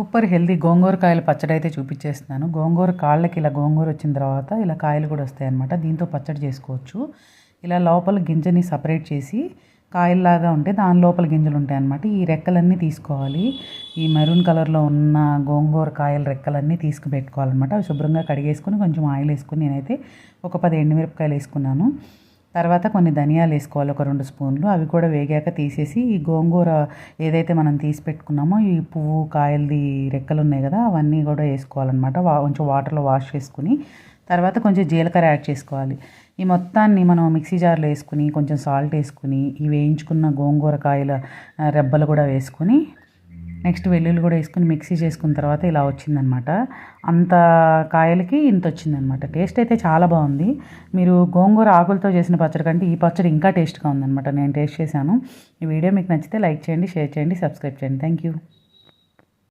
Super healthy గోంగూర కాయల పచ్చడి అయితే చూపించేస్తున్నాను. గోంగూర కాళ్ళకి ఇలా గోంగూర వచ్చిన తర్వాత ఇలా కాయలు కూడా వస్తాయి దీంతో పచ్చడి చేసుకోవచ్చు. ఇలా లోపల గింజని సపరేట్ చేసి కాయల్లాగా ఉంటే దాని లోపల గింజలు ఉంటాయి అన్నమాట ఈ రెక్కలన్నీ తీసుకోవాలి. ఈ మెరూన్ కలర్లో ఉన్న గోంగూర కాయల రెక్కలన్నీ తీసుకుపెట్టుకోవాలన్నమాట. అవి శుభ్రంగా కడిగేసుకొని కొంచెం ఆయిల్ వేసుకొని నేనైతే ఒక పది ఎండుమిరపకాయలు వేసుకున్నాను. తర్వాత కొన్ని ధనియాలు వేసుకోవాలి ఒక రెండు స్పూన్లు. అవి కూడా వేగాక తీసేసి ఈ గోంగూర ఏదైతే మనం తీసి పెట్టుకున్నామో ఈ పువ్వు కాయలది రెక్కలు ఉన్నాయి కదా అవన్నీ కూడా వేసుకోవాలన్నమాట. వా కొంచెం వాటర్లో వాష్ చేసుకుని తర్వాత కొంచెం జీలకర్ర యాడ్ చేసుకోవాలి. ఈ మొత్తాన్ని మనం మిక్సీ జార్లో వేసుకుని కొంచెం సాల్ట్ వేసుకుని ఈ వేయించుకున్న గోంగూర కాయల రెబ్బలు కూడా వేసుకుని నెక్స్ట్ వెల్లుల్లి కూడా వేసుకుని మిక్సీ చేసుకున్న తర్వాత ఇలా వచ్చిందనమాట. అంత కాయలకి ఇంత వచ్చిందనమాట. టేస్ట్ అయితే చాలా బాగుంది. మీరు గోంగూర ఆకులతో చేసిన పచ్చడి కంటే ఈ పచ్చడి ఇంకా టేస్ట్గా ఉందనమాట. నేను టేస్ట్ చేశాను. ఈ వీడియో మీకు నచ్చితే లైక్ చేయండి షేర్ చేయండి సబ్స్క్రైబ్ చేయండి. Thank you